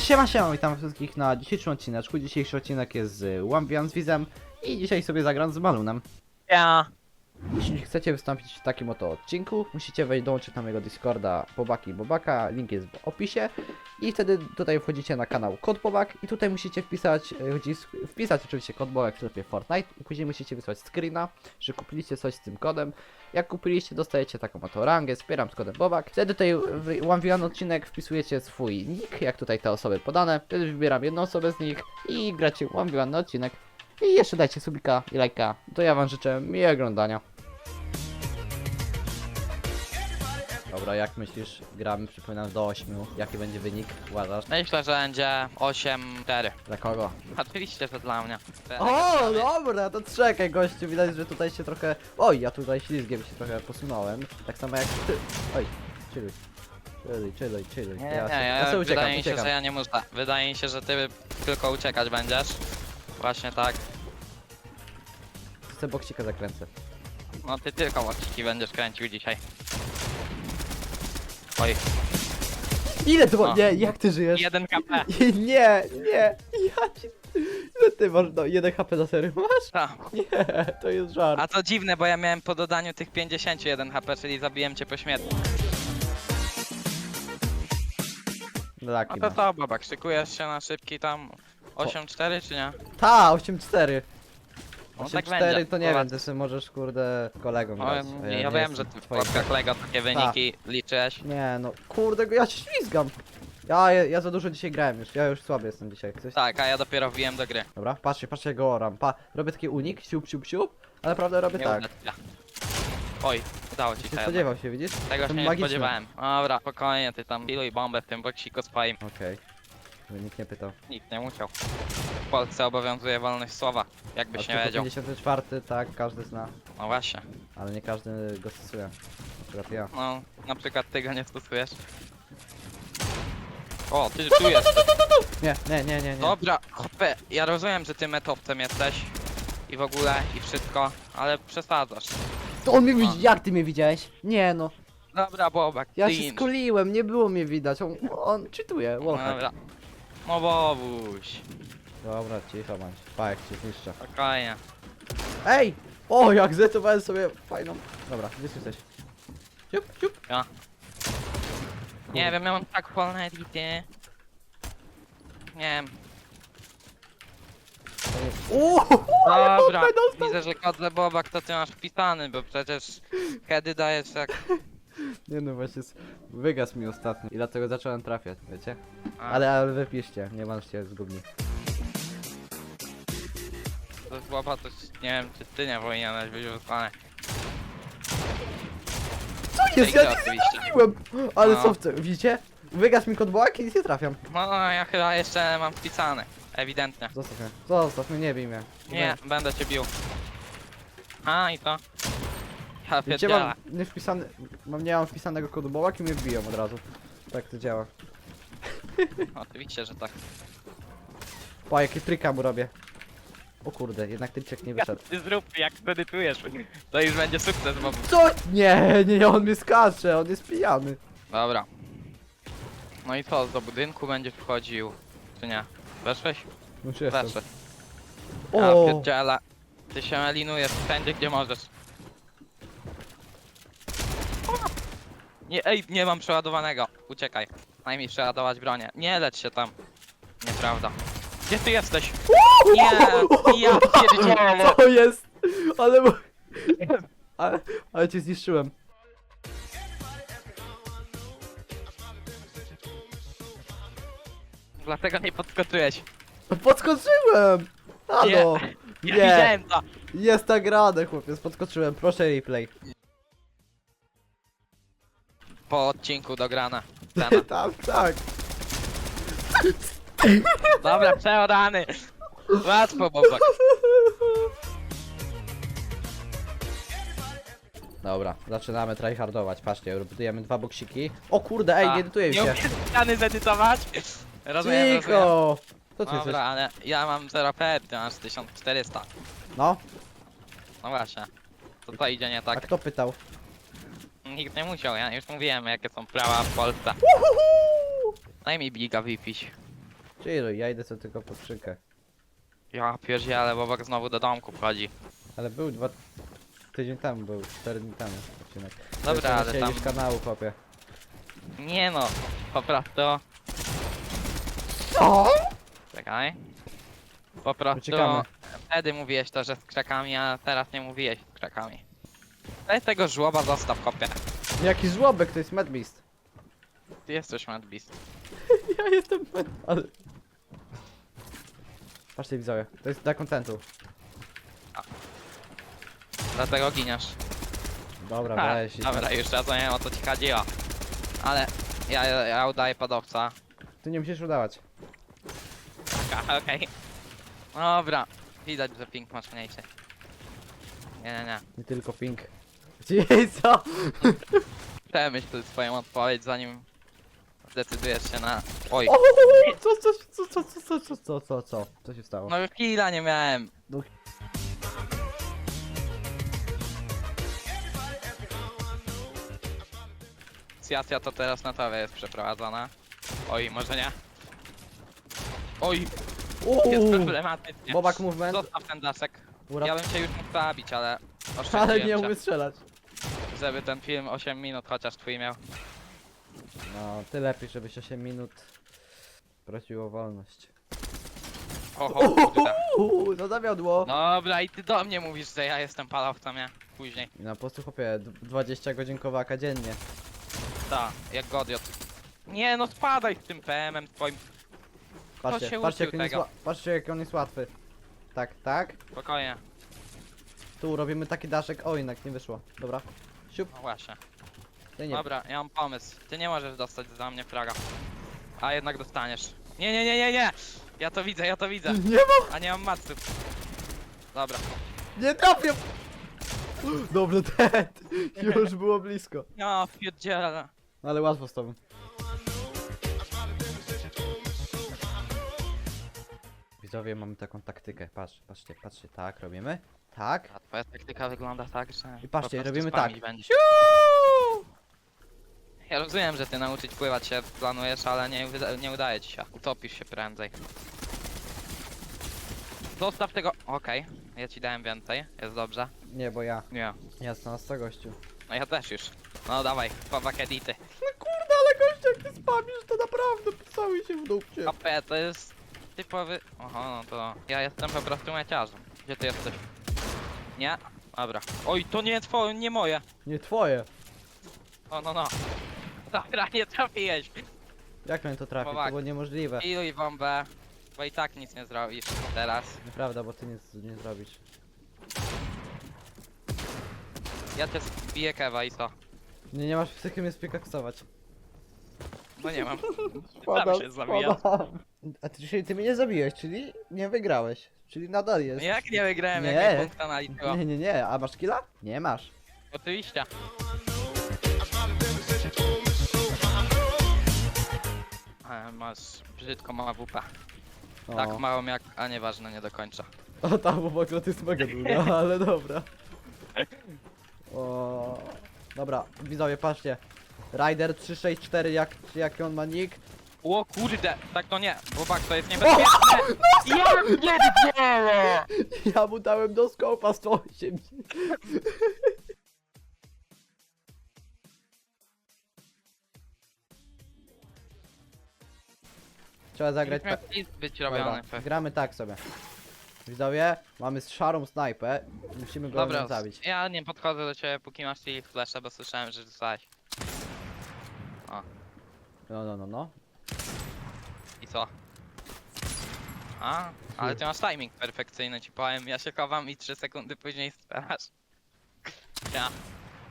Siema, siema, witam wszystkich na dzisiejszym odcineczku. Dzisiejszy odcinek jest z Łambian z Wizem i dzisiaj sobie zagram z Malunem. Ja. Jeśli chcecie wystąpić w takim oto odcinku, musicie wejść dołączyć na mojego Discorda Bobaki Bobaka, link jest w opisie i wtedy tutaj wchodzicie na kanał Kod Bobak i tutaj musicie wpisać, e, wpisać oczywiście kod Bobak w sklepie Fortnite i później musicie wysłać screena, że kupiliście coś z tym kodem. Jak kupiliście, dostajecie taką oto rangę, wspieram z kodem Bobak. Wtedy tutaj w One odcinek wpisujecie swój nick, jak tutaj te osoby podane. Wtedy wybieram jedną osobę z nich i gracie One odcinek. I jeszcze dajcie subika i lajka. To ja wam życzę miłego oglądania. Dobra, jak myślisz, gramy, przypominam, do 8. Jaki będzie wynik? Uważasz? Myślę, że będzie 8-4. Dla kogo? Oczywiście, że dla mnie. O, dobra, to czekaj gościu, widać, że tutaj się trochę... Oj, ja tutaj ślizgiem się trochę posunąłem. Tak samo jak ty. Oj, chilluj. Chilluj, chilluj, chilluj. Nie, nie, ja, ja, ja sobie uciekam, wydaje mi się, uciekam. że ja nie muszę. Wydaje mi się, że ty tylko uciekać będziesz. Właśnie tak. Chcę boksika zakręcę. No ty tylko łapciki będziesz kręcił dzisiaj. Oj, Ile to... O. Nie, jak ty żyjesz? 1 KP. Nie, nie, ja ci... Ile ty masz, no, 1 HP za serio masz? Ta. Nie, to jest żart. A to dziwne, bo ja miałem po dodaniu tych 51 HP, czyli zabiłem cię po śmierci. Laki No ma. to co, babak, szykujesz się na szybki tam 8-4 czy nie? Ta, 8-4. 8-4 tak będzie. to nie wiem, ty sobie możesz kurde kolegą No, grać. a ja, nie wiem, jestem że ty w twoim Lego takie wyniki liczyłeś. Nie no, kurde, ja się ślizgam. Ja, ja, ja za dużo dzisiaj grałem już, ja już słaby jestem dzisiaj. Coś... Tak, a ja dopiero wbiłem do gry. Dobra, patrzcie, patrzcie, jak go oram. Pa, robię taki unik, siup, siup, siup, ale naprawdę robię Nie tak. uda ci się. Oj, udało ci Nie się. jednak. spodziewał się, widzisz? Tego się nie spodziewałem. Dobra, spokojnie, ty tam piluj bombę w tym boksiku swoim. Okej. Okay. Nikt nie pytał. Nikt nie musiał. W Polsce obowiązuje wolność słowa, jakbyś nie wiedział. 54, tak, każdy zna, No właśnie. ale nie każdy go stosuje. Przykład ja. No, na przykład ty go nie stosujesz. O, ty tu jesteś. Nie, nie, nie, nie, nie. Dobra, chopie, ja rozumiem, że ty metowcem jesteś. I w ogóle, i wszystko, ale przesadzasz. To on mnie A. widzi, jak ty mnie widziałeś? Nie no, Dobra, Bobak, ja ty się inż. skuliłem, nie było mnie widać, on, on cheatuje, wallhack. Dobra. No Bobuś, Dobra, cicho bądź, pa jak cię zniszczę. spokojnie. Ej! O, jak zetowałem sobie fajną... Dobra, gdzie jesteś? Siup, siup. Nie wiem, ja mam tak wolne edity. Nie wiem. Uuu, Dobra, widzę, że kod za Bobak to ty masz wpisany, bo przecież kiedy dajesz jak... Nie no, właśnie s- wygasł mi ostatnio i dlatego zacząłem trafiać, wiecie? A, Ale, ale wypiszcie, nie bądźcie zgubni. To jest Boba, to nie wiem, czy ty nie powinieneś być wysłany. Co jest? Ja nie oczywiście. trafiłem! Ale No. co chcę, widzicie? Wygasł mi kod bołak i nic nie trafiam. No, no, ja chyba jeszcze mam wpisany. Ewidentnie. Zostaw mnie, zostaw mnie, nie bij mnie. Nie, będę cię bił. A, i to? Ja Widzicie, pierdzielę. mam nie wpisany, mam, nie mam wpisanego kodu bołak i mnie wbiją od razu. Tak to działa. Oczywiście, że tak. Pa, jakie tryka mu robię. O kurde, jednak tryczek nie wyszedł. Ty zrób, jak medytujesz. To już będzie sukces, bo... Co? Nie, nie, on mnie skacze, on jest pijany. Dobra. No i co, do budynku będziesz wchodził? Czy nie? Weszłeś? Już jestem. Weszłeś. Ja O, pierdzielę. Ty się elinujesz wszędzie, gdzie możesz. Nie, ej, nie mam przeładowanego. Uciekaj. Daj mi przeładować bronię. Nie lecz się tam. Nieprawda. Gdzie ty jesteś? Nie, ja pierdzielę. co jest? Ale... bo- Ale, ale cię zniszczyłem. Dlatego nie podskoczyłeś. Podskoczyłem! Halo! Ja Nie, widziałem to. jest tak radę, chłopiec, podskoczyłem, proszę replay. Po odcinku dograna. Scena. tak, tak. Dobra, przeorany. Łatwo, Bobak. Dobra, zaczynamy tryhardować, patrzcie, budujemy dwa boksiki. O kurde, ej, A, nie edytuję Nie się. umiesz ściany zedytować? Rozumiem, rozumiem. Co ty jesteś? Dobra, ale ja mam 0 PR, ty masz 1400. No, No właśnie. To co idzie nie a tak? kto pytał? Nikt nie musiał, ja już mówiłem jakie są prawa w Polsce. Daj mi biga wypić. Chill, ja idę sobie tylko po skrzynkę. Ja pierdzielę, Bobak znowu do domku wchodzi. Ale był dwa... Tydzień temu był, cztery dni temu odcinek. Dobra, ale tam... z kanału, chłopie. Nie no, po prostu... Co? Czekaj. Po prostu... Uciekamy. Wtedy mówiłeś to, że z krzakami, a teraz nie mówiłeś z krzakami. Weź tego żłoba zostaw, kopie. Jaki żłobek, to jest Madbeast. Ty jesteś Mad Beast. Ja jestem Mad... Ale... Patrzcie widzowie, to jest dla kontentu. Dlatego giniesz. Dobra, Ha, weź. dobra, już rozumiem o co ci chodziło. Ale ja, ja udaję padowca. Ty nie musisz udawać. Taka, okej. Dobra, widać, że ping masz mniejszy. Nie, nie, nie. Nie tylko ping. Jej, co? Przemyśl swoją odpowiedź, zanim zdecydujesz się na... Oj, O, co, co, co, co, co, co, co, co, co, co? Co się stało? no już killa nie miałem. No. Negocjacja to teraz na tobie jest przeprowadzona. Oj, może nie. Oj, jest Uuu, problematycznie. Bobak movement. Zostaw ten daszek. Ja bym cię już mógł zabić, ale Ale oszczędziłem nie cię, umie strzelać. Żeby ten film 8 minut chociaż twój miał. No, ty lepiej, żebyś 8 minut prosił o wolność. Oho, kurde. Uuu, no zawiodło. Dobra, i ty do mnie mówisz, że ja jestem palowcem, nie? Później. Na po prostu chłopie, d- 20 godzin kowaka dziennie. Tak, jak Godiot. Nie no, spadaj z tym PM-em twoim. Patrzcie, się patrzcie, uczył jak on jest, tego. ła- patrzcie jak on jest łatwy. Tak, tak. Spokojnie. Tu robimy taki daszek. O, jednak nie wyszło. Dobra. Siup, No właśnie. ty nie. Dobra, ja mam pomysł. Ty nie możesz dostać za mnie fraga. A jednak dostaniesz. Nie, nie, nie, nie, nie! Ja to widzę, ja to widzę. Nie ma! A nie mam matcy. Dobra. Nie trafię! Dobrze, Ted! Już było blisko. Ja pierdzielę. Ale łatwo z tobą. Widzowie, mamy taką taktykę. Patrz, patrzcie, patrzcie. Tak, robimy. Tak. A twoja taktyka wygląda tak, że... I patrzcie, po prostu robimy spamić tak. Będziesz. Ja rozumiem, że ty nauczyć pływać się planujesz, ale nie, wyda- nie udaje ci się. Utopisz się prędzej. Zostaw tego... Okej, ja ci dałem więcej, jest dobrze. Nie, bo ja. Nie. Jasno, z gościu. No ja też już. No dawaj, pobak edity. No kurde, ale gościu, jak ty spamisz, to naprawdę cały się w dupcie. AP to jest typowy... Oho, no to... Ja jestem po prostu meciarzem. Gdzie ty jesteś? Nie? Dobra. Oj, to nie twoje, nie moje. Nie twoje. No, no, no. Dobra, nie trafiłeś. Jak miałem to trafić? To Chłopak. było niemożliwe. Iluj bombę, bo i tak nic nie zrobisz teraz. Nieprawda, bo ty nic nie zrobisz. Ja cię zbiję kewa i co? Nie, nie masz psychy mnie spiekaksować. No nie mam. Sam się zabijam. A ty, czyli ty mnie nie zabiłeś, czyli nie wygrałeś. Czyli nadal jest. Jak nie wygrałem, Nie. jak mi punkta naliczyło? Nie, nie, nie, a masz killa? Nie masz. Oczywiście. E, Masz brzydko mała WP. O. Tak małą jak... A nieważne, nie dokończę. O, ta w to jest mega długa, ale dobra. O, dobra, widzowie, patrzcie. Rider 364, jak, jak on ma nick? O kurde, tak to nie, bo bak to jest niebezpieczne. Ja pierdzielę! Ja mu dałem do skopa 108. Trzeba zagrać tak. być Dobra, robiony. pe- gramy tak sobie. Widzowie, mamy szarą snajpę. Musimy go Dobra, zabić. ja nie podchodzę do ciebie póki masz chwili flasha, bo słyszałem, że rzucałeś. No, no, no, no. Co? A, ale ty masz timing perfekcyjny, ci powiem. Ja się chowam i 3 sekundy później strzelasz. Ja,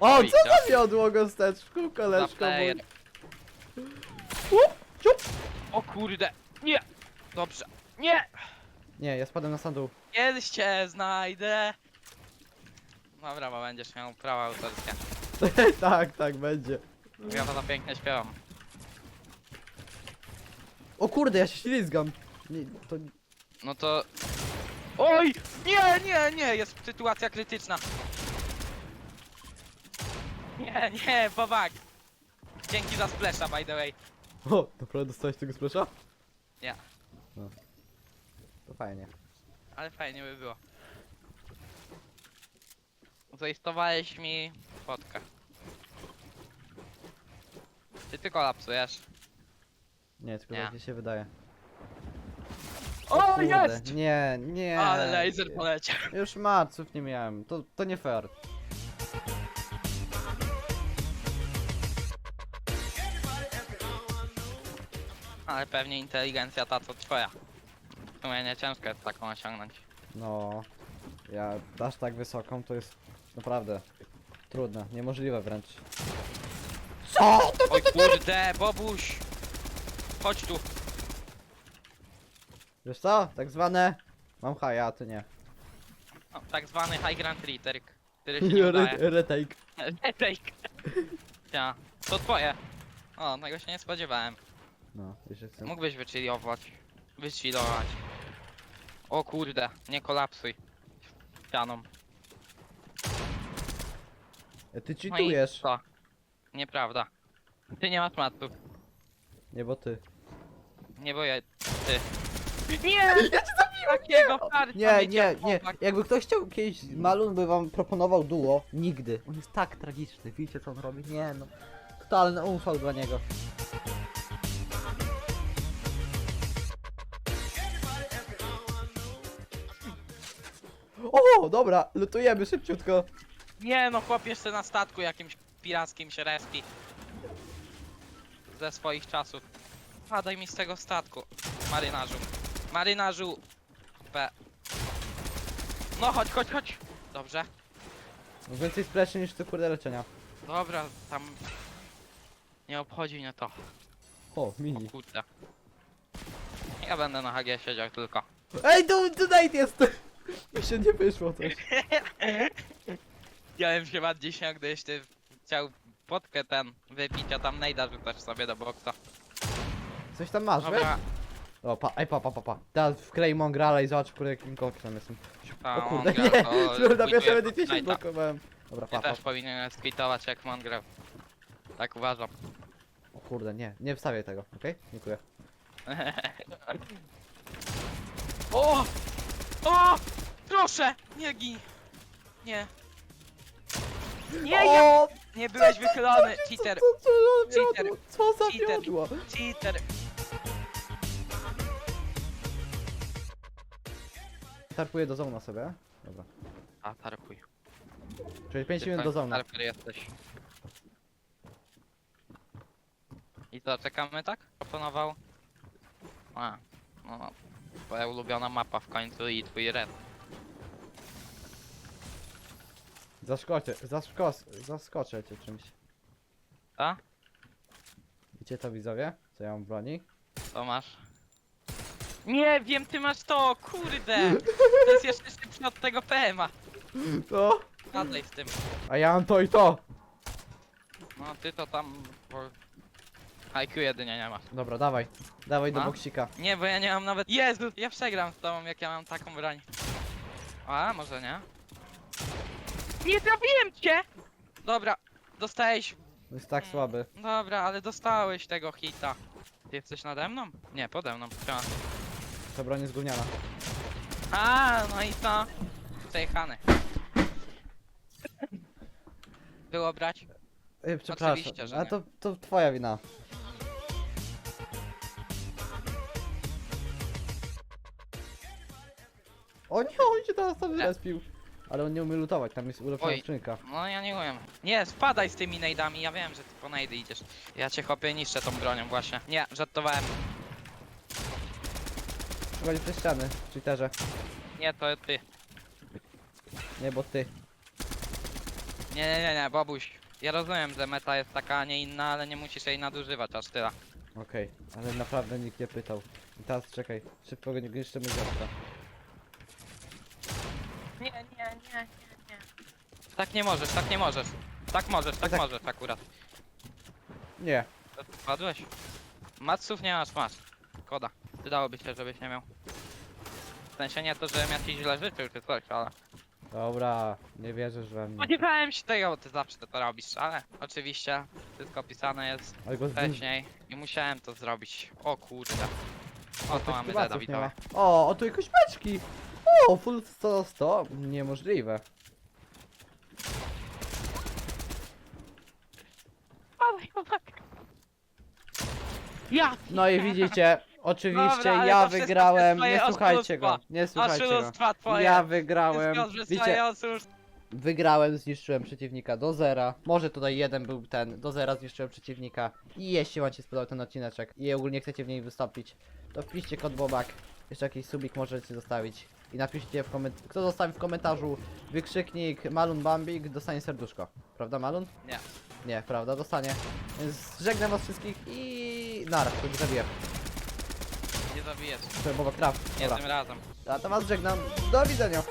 O, Oj, co ja- zawiodło go steczku, za koleżko player. mój. Ciup. O kurde, nie! Dobrze, nie! Nie, ja spadłem na sam dół. Kiedyś cię znajdę! Dobra, bo będziesz miał prawa autorskie. tak, tak, będzie. Ja to za pięknie śpiewam. O kurde, ja się ślizgam. Nie, to... No to... Oj! Nie, nie, nie! Jest sytuacja krytyczna. Nie, nie, Bobak! Dzięki za splasha, by the way. O, naprawdę dostałeś tego splasha? Nie. To fajnie. Ale fajnie by było. Zaistowałeś mi fotkę. Ty ty kolapsujesz. Nie, tylko Nie. tak mi się wydaje. O, kurde. jest! Nie, nie. Ale laser poleciał. Już marców nie miałem. To, to nie fair. Ale pewnie inteligencja ta co twoja. W sumie nie ciężko jest taką osiągnąć. No. Ja dasz tak wysoką to jest naprawdę trudne, niemożliwe wręcz. Co? Oj kurde, Bobuś! Chodź tu. Wiesz co? Tak zwane. Mam haja, a ty nie. Tak zwany high ground retake, który się nie udaje. Retake. Retake. Ja, to twoje. O, tego się nie spodziewałem. No, jeszcze chcę. Mógłbyś wychillować. Wychillować. O kurde, nie kolapsuj. Ścianą. E, Ty No i cheatujesz. co? Nieprawda. Ty nie masz matów. Nie, bo ty. Nie boję. Ty. Nie! Ja cię zabiłem! Takiego farta Nie, mieć nie, jak nie. chłopak. Jakby ktoś chciał kiedyś, Malun by wam proponował duo, nigdy. On jest tak tragiczny, widzicie co on robi? Nie no. Totalny umfał dla niego. O, dobra, lutujemy szybciutko. Nie no, chłop jeszcze na statku jakimś pirackim się respi. Ze swoich czasów. Padaj mi z tego statku. Marynarzu. Marynarzu. P. No chodź, chodź, chodź. Dobrze. No Więcej spleszy niż to kurde leczenia. Dobra, tam... Nie obchodzi mnie to. O, O mini. kurde. Ja będę na HG siedział tylko. Ej, tu, tutaj jest! Mi się nie wyszło coś. Ja bym się bardziej śmiał, gdybyś ty chciał potkę ten wypić, a tam nejda rzucasz sobie do boksa. Coś tam masz, wiesz? Dobra, O, pa, ej, pa, pa, pa, pa. Teraz wklej Mongrala i zobacz, kurde, jakim koksem jestem. Ta, O kurde, Mongrel nie! to Słuchaj, na pierwszej edycji się Fortnite'a. blokowałem. Dobra, Ty pa, pa. też powinienem skwitować jak Mongrel. Tak uważam. O kurde, nie, nie wstawiaj tego, okej? Dziękuję. O! O! Proszę! Nie gin! Nie. Nie, ja... O! Nie byłeś wychylony! Cheater! Co, co, co, Cheater. co? Cheater! Tarpuję do zona sobie. Dobra. A, tarpuj. Czyli 5 Ty minut do zona. Tarper jesteś. I co, czekamy tak? Proponował? A, no, twoja ulubiona mapa w końcu i twój red. Zaskoczę, zaskos, zaskoczę cię czymś. A? Widzicie to widzowie? Co ja mam w broni? Co masz? Nie wiem, ty masz to, kurde! To jest jeszcze szybsze od tego PMA. To? Gadaj z tym. A ja mam to i to! No, ty to tam... Bo... IQ jedynie nie masz. Dobra, dawaj. Dawaj do A? boksika. Nie, bo ja nie mam nawet... Jezu, ja przegram z tobą, jak ja mam taką broń. A, może nie? Nie trafiłem cię! Dobra, dostałeś... Jest tak słaby. Dobra, ale dostałeś tego hita. Ty jesteś nade mną? Nie, pode mną. Siema. Ta broń jest gówniana. A, no i co? Przejechany. Było brać? Ej, przepraszam. Oczywiście, że A nie. to, to twoja wina. O nie, on się teraz tam Nie. zrespił. Ale on nie umie lutować, tam jest ulepszona Oj. skrzynka. No ja nie umiem. Nie, spadaj z tymi nejdami, ja wiem, że ty po nejdy idziesz. Ja cię chopię niszczę tą bronią właśnie. Nie, żartowałem. Nie te ściany, cheaterze. Nie, to ty. Nie, bo ty. Nie, nie, nie, nie, babuś. Ja rozumiem, że meta jest taka, a nie inna, ale nie musisz jej nadużywać aż tyle. Okej, ale naprawdę nikt nie pytał. I teraz czekaj, szybko go nie niszczymy dziadka. Nie, nie, nie, nie, nie. Tak nie możesz, tak nie możesz. Tak możesz, tak tak- możesz akurat. Nie. Padłeś? Matsów nie masz, masz. Szkoda. Przydałoby się, żebyś nie miał. W sensie nie to, żebym ja ci źle życzył czy coś, ale... Dobra, nie wierzysz we mnie. Spodziewałem się tego, bo ty zawsze to robisz, ale oczywiście wszystko pisane jest Ale go zdum... wcześniej i musiałem to zrobić. O kurde. O, to mamy Chyba Zeda, coś nie ma. widzowie. O, o tu jakieś beczki! O, full 100, 100? Niemożliwe. Chłopak. Ja! No i widzicie, oczywiście Dobra, ale ja to wszystko wygrałem. Nie twoje słuchajcie go, oszustwa. nie słuchajcie go. Oszustwa twoje! Ja wygrałem. Wszystko przez Widzicie, twoje oszustwa. wygrałem, zniszczyłem przeciwnika do zera. Może tutaj jeden był ten, do zera zniszczyłem przeciwnika. I jeśli wam się spodobał ten odcineczek i ogólnie chcecie w niej wystąpić, to wpiszcie kod Bobak. Jeszcze jakiś subik możecie zostawić. I napiszcie w komentarzu, kto zostawi w komentarzu wykrzyknik Malun Bambik, dostanie serduszko. Prawda Malun? Nie. Nie, prawda, dostanie. Więc żegnam was wszystkich i... Nara, to nie zabiję. Zabijesz. To Bobak traf. Nie Dobra. tym razem. A to was żegnam. Do widzenia.